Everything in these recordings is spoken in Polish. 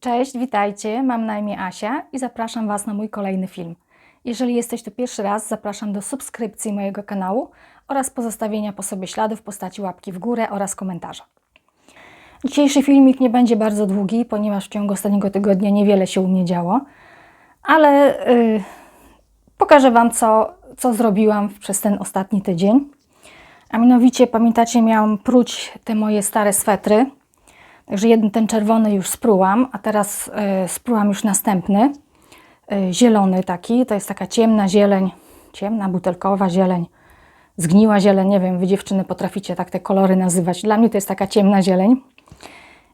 Cześć, witajcie. Mam na imię Asia i zapraszam Was na mój kolejny film. Jeżeli jesteś tu pierwszy raz, zapraszam do subskrypcji mojego kanału oraz pozostawienia po sobie śladu w postaci łapki w górę oraz komentarza. Dzisiejszy filmik nie będzie bardzo długi, ponieważ w ciągu ostatniego tygodnia niewiele się u mnie działo, ale yy, pokażę Wam, co, co zrobiłam przez ten ostatni tydzień. A mianowicie, pamiętacie, miałam pruć te moje stare swetry. Także jeden ten czerwony już sprułam, a teraz y, sprułam już następny, y, zielony taki. To jest taka ciemna zieleń, ciemna butelkowa zieleń, zgniła zieleń. Nie wiem, wy dziewczyny potraficie tak te kolory nazywać. Dla mnie to jest taka ciemna zieleń.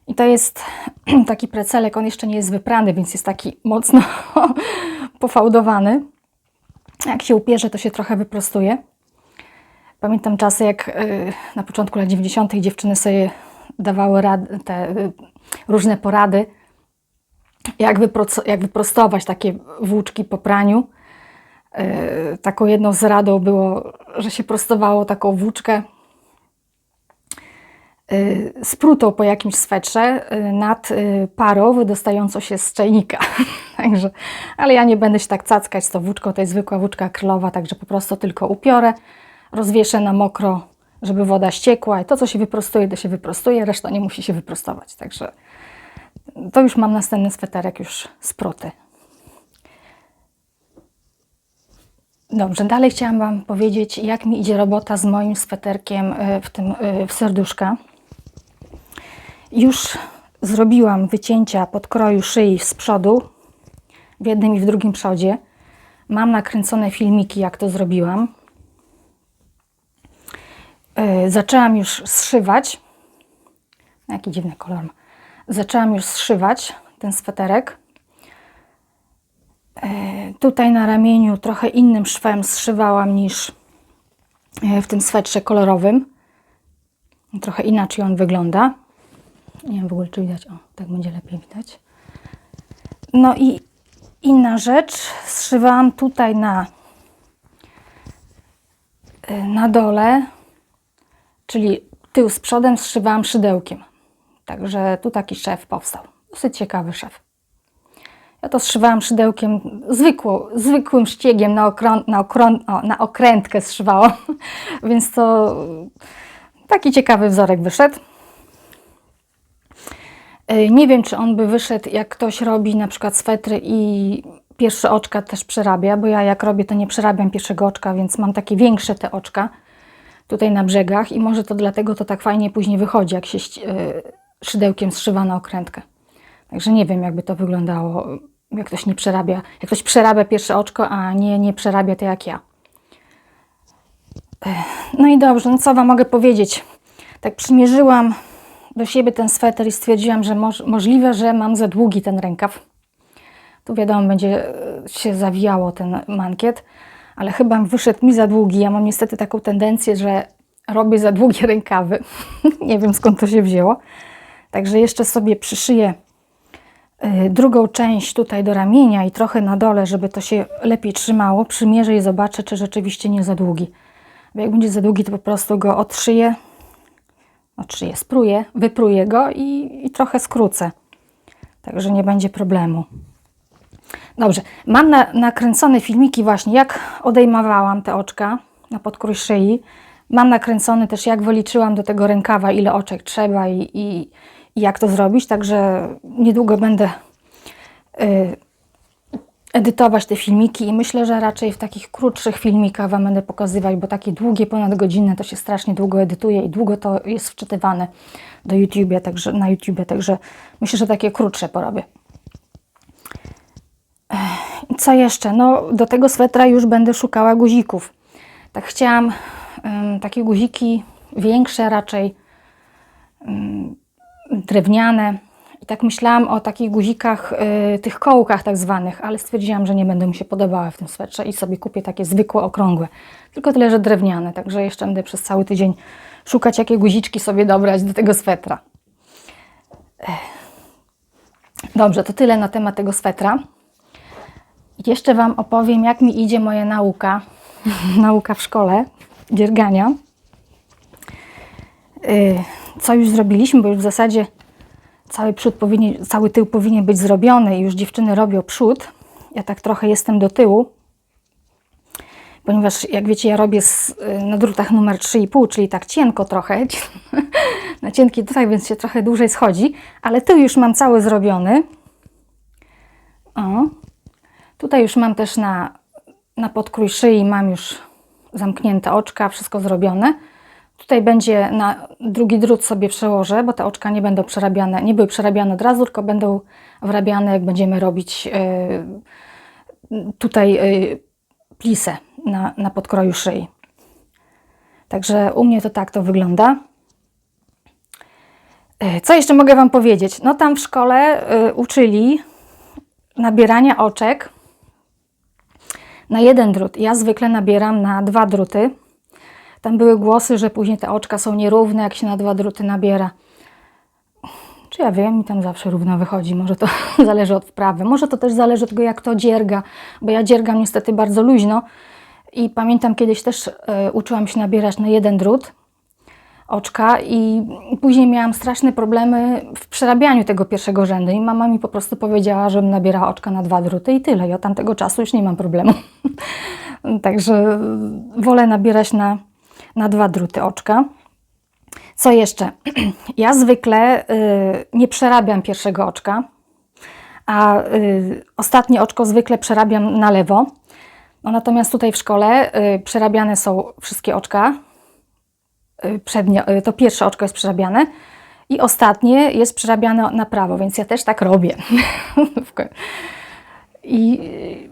I to jest taki precelek, on jeszcze nie jest wyprany, więc jest taki mocno pofałdowany. Jak się upierze, to się trochę wyprostuje. Pamiętam czasy, jak y, na początku lat 90. dziewczyny sobie dawały rad, te y, różne porady, jak, jak wyprostować takie włóczki po praniu. Y, taką jedną z radą było, że się prostowało taką włóczkę sprutą po jakimś swetrze nad parą wydostającą się z czajnika. także, ale ja nie będę się tak cackać z tą włóczką, to jest zwykła włóczka akrylowa, także po prostu tylko upiorę, rozwieszę na mokro, żeby woda ściekła i to, co się wyprostuje, to się wyprostuje, reszta nie musi się wyprostować. Także to już mam następny sweterek już spruty. Dobrze, dalej chciałam Wam powiedzieć, jak mi idzie robota z moim sweterkiem y, w tym y, w serduszka. Już zrobiłam wycięcia podkroju szyi z przodu, w jednym i w drugim przodzie. Mam nakręcone filmiki, jak to zrobiłam. Yy, zaczęłam już zszywać. Jaki dziwny kolor ma. Zaczęłam już zszywać ten sweterek. Yy, tutaj na ramieniu trochę innym szwem zszywałam niż yy, w tym swetrze kolorowym. Trochę inaczej on wygląda. Nie wiem w ogóle, czy widać. O, tak będzie lepiej widać. No i inna rzecz. Zszywałam tutaj na, na dole, czyli tył z przodem zszywałam szydełkiem. Także tu taki szef powstał. Dosyć ciekawy szef. Ja to zszywałam szydełkiem zwykłym szciegiem na, na, o, na okrętkę zszywałam, więc to taki ciekawy wzorek wyszedł. Yy, Nie wiem, czy on by wyszedł, jak ktoś robi na przykład swetry i pierwsze oczka też przerabia, bo ja jak robię, to nie przerabiam pierwszego oczka, więc mam takie większe te oczka tutaj na brzegach i może to dlatego to tak fajnie później wychodzi, jak się yy, szydełkiem zszywa na okrętkę. Także nie wiem, jakby to wyglądało, jak ktoś nie przerabia, jak ktoś przerabia pierwsze oczko, a nie, nie przerabia to jak ja. No i dobrze, no co Wam mogę powiedzieć? Tak przymierzyłam do siebie ten sweter i stwierdziłam, że moż, możliwe, że mam za długi ten rękaw. Tu wiadomo, będzie się zawijało ten mankiet, ale chyba wyszedł mi za długi. Ja mam niestety taką tendencję, że robię za długie rękawy. nie wiem skąd to się wzięło. Także jeszcze sobie przyszyję y, drugą część tutaj do ramienia i trochę na dole, żeby to się lepiej trzymało. Przymierzę i zobaczę, czy rzeczywiście nie za długi. Bo jak będzie za długi, to po prostu go odszyję, odszyję, spruję, wypruję go i, i trochę skrócę. Także nie będzie problemu. Dobrze, mam na, nakręcone filmiki właśnie, jak odejmowałam te oczka na podkrój szyi. Mam nakręcony też, jak wyliczyłam do tego rękawa, ile oczek trzeba i, i, i jak to zrobić. Także niedługo będę y, edytować te filmiki i myślę, że raczej w takich krótszych filmikach Wam będę pokazywać, bo takie długie, ponad godzinne to się strasznie długo edytuje i długo to jest wczytywane do YouTube, także na YouTube, także myślę, że takie krótsze porobię. Co jeszcze? No, do tego swetra już będę szukała guzików. Tak chciałam em, takie guziki większe raczej, em, drewniane. I tak myślałam o takich guzikach, y, tych kołkach tak zwanych, ale stwierdziłam, że nie będą mi się podobały w tym swetrze i sobie kupię takie zwykłe, okrągłe. Tylko tyle, że drewniane, także jeszcze będę przez cały tydzień szukać, jakie guziczki sobie dobrać do tego swetra. Dobrze, to tyle na temat tego swetra. Jeszcze Wam opowiem, jak mi idzie moja nauka, nauka w szkole, dziergania. y, co już zrobiliśmy, bo już w zasadzie cały przód powinien, cały tył powinien być zrobiony i już dziewczyny robią przód. Ja tak trochę jestem do tyłu, ponieważ jak wiecie, ja robię z, y, na drutach numer 3,5, czyli tak cienko trochę, na cienki tutaj, więc się trochę dłużej schodzi, ale tył już mam cały zrobiony. O. Tutaj już mam też na, na podkrój szyi, mam już zamknięte oczka, wszystko zrobione. Tutaj będzie na drugi drut sobie przełożę, bo te oczka nie będą przerabiane, nie były przerabiane od razu, tylko będą wrabiane, jak będziemy robić yy, tutaj yy, plisę na, na podkroju szyi. Także u mnie to tak to wygląda. Yy, Co jeszcze mogę Wam powiedzieć? No tam w szkole yy, uczyli nabierania oczek na jeden drut. Ja zwykle nabieram na dwa druty. Tam były głosy, że później te oczka są nierówne, jak się na dwa druty nabiera. Czy ja wiem, mi tam zawsze równo wychodzi. Może to zależy od wprawy. Może to też zależy od tego, jak to dzierga, bo ja dziergam niestety bardzo luźno. I pamiętam kiedyś też y, uczyłam się nabierać na jeden drut oczka i później miałam straszne problemy w przerabianiu tego pierwszego rzędu i mama mi po prostu powiedziała, żebym nabierała oczka na dwa druty i tyle. I od tamtego czasu już nie mam problemu. Także wolę nabierać na, na dwa druty oczka. Co jeszcze? Ja zwykle y, nie przerabiam pierwszego oczka, a y, ostatnie oczko zwykle przerabiam na lewo. No, natomiast tutaj w szkole y, przerabiane są wszystkie oczka. Y, przednie, y, to pierwsze oczko jest przerabiane i ostatnie jest przerabiane na prawo, więc ja też tak robię. I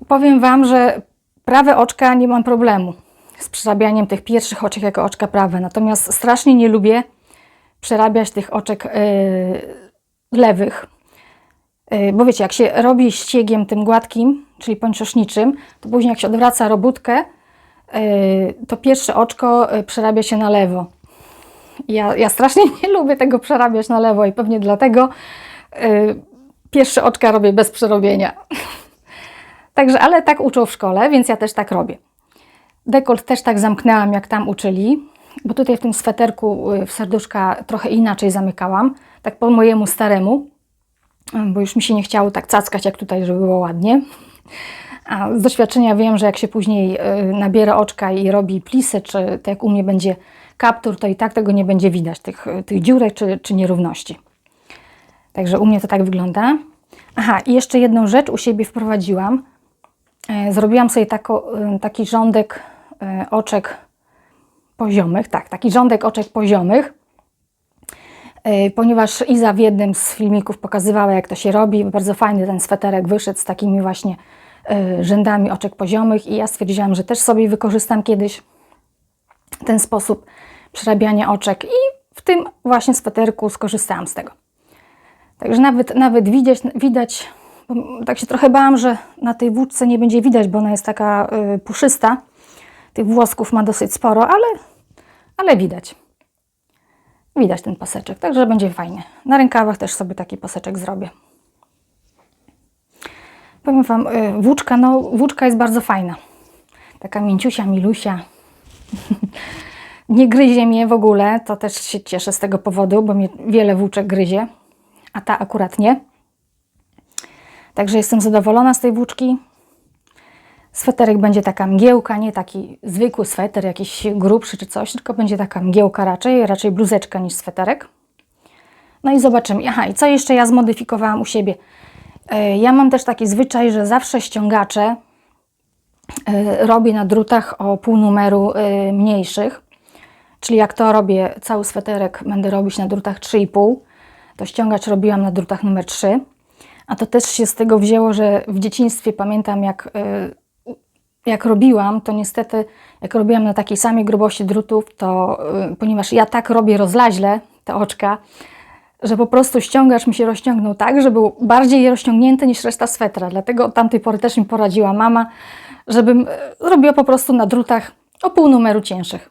y, powiem Wam, że prawe oczka nie mam problemu z przerabianiem tych pierwszych oczek jako oczka prawe. Natomiast strasznie nie lubię przerabiać tych oczek yy, lewych. Yy, bo wiecie, jak się robi ściegiem tym gładkim, czyli pończoszniczym, to później jak się odwraca robótkę, to pierwsze oczko przerabia się na lewo. Ja, ja strasznie nie lubię tego przerabiać na lewo i pewnie dlatego yy, pierwsze oczka robię bez przerobienia. Także, ale tak uczą w szkole, więc ja też tak robię. Dekolt też tak zamknęłam, jak tam uczyli, bo tutaj w tym sweterku y, w serduszka trochę inaczej zamykałam, tak po mojemu staremu, bo już mi się nie chciało tak cackać, jak tutaj, żeby było ładnie. A z doświadczenia wiem, że jak się później y, nabiera oczka i robi plisy, czy tak jak u mnie będzie kaptur, to i tak tego nie będzie widać, tych, tych dziurek czy, czy nierówności. Także u mnie to tak wygląda. Aha, i jeszcze jedną rzecz u siebie wprowadziłam. E, Zrobiłam sobie tako, y, taki rządek y, oczek poziomych, tak, taki rządek oczek poziomych, E, ponieważ Iza w jednym z filmików pokazywała, jak to się robi. Bardzo fajny ten sweterek wyszedł z takimi właśnie rzędami oczek poziomych i ja stwierdziłam, że też sobie wykorzystam kiedyś ten sposób przerabiania oczek i w tym właśnie sweterku skorzystałam z tego. Także nawet, nawet widać, widać tak się trochę bałam, że na tej włóczce nie będzie widać, bo ona jest taka y, puszysta. Tych włosków ma dosyć sporo, ale, ale widać. Widać ten paseczek, także będzie fajnie. Na rękawach też sobie taki paseczek zrobię. Powiem Wam, y, włóczka, no włóczka jest bardzo fajna. Taka mięciusia, milusia. nie gryzie mnie w ogóle, to też się cieszę z tego powodu, bo mnie wiele włóczek gryzie, a ta akurat nie. Także jestem zadowolona z tej włóczki. Sweterek będzie taka mgiełka, nie taki zwykły sweter, jakiś grubszy czy coś, tylko będzie taka mgiełka raczej, raczej bluzeczka niż sweterek. No i zobaczymy. Aha, i co jeszcze ja zmodyfikowałam u siebie? E, Ja mam też taki zwyczaj, że zawsze ściągacze e, robię na drutach o pół numeru e, mniejszych. Czyli jak to robię, cały sweterek będę robić na drutach 3,5, to ściągacz robiłam na drutach numer 3. A to też się z tego wzięło, że w dzieciństwie pamiętam, jak, jak robiłam, to niestety, jak robiłam na takiej samej grubości drutów, to ponieważ ja tak robię rozlaźle te oczka, że po prostu ściągacz mi się rozciągnął tak, że był bardziej rozciągnięty niż reszta swetra. Dlatego od tamtej pory też mi poradziła mama, żebym y, robiła po prostu na drutach o pół numeru cięższych.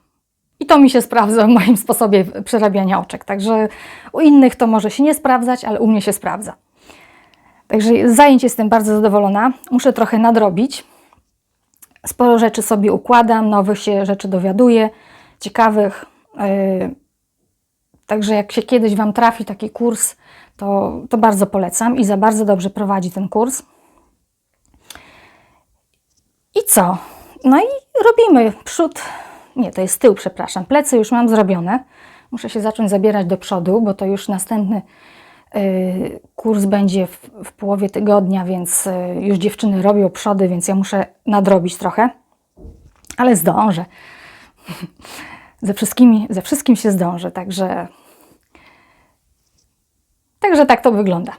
I to mi się sprawdza w moim sposobie przerabiania oczek. Także u innych to może się nie sprawdzać, ale u mnie się sprawdza. Także z zajęć jestem bardzo zadowolona. Muszę trochę nadrobić. Sporo rzeczy sobie układam, nowych się rzeczy dowiaduję, ciekawych. Yy, Także jak się kiedyś Wam trafi taki kurs, to, to bardzo polecam. Iza bardzo dobrze prowadzi ten kurs. I co? No i robimy przód, nie, to jest tył, przepraszam. Plecy już mam zrobione. Muszę się zacząć zabierać do przodu, bo to już następny y, kurs będzie w, w połowie tygodnia, więc y, już dziewczyny robią przody, więc ja muszę nadrobić trochę. Ale zdążę. ze, wszystkimi, ze wszystkim się zdążę, także Także tak to wygląda.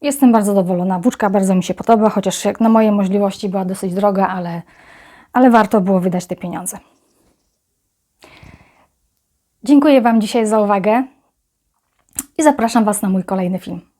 Jestem bardzo zadowolona. Włóczka bardzo mi się podoba, chociaż jak na moje możliwości była dosyć droga, ale, ale warto było wydać te pieniądze. Dziękuję Wam dzisiaj za uwagę i zapraszam Was na mój kolejny film.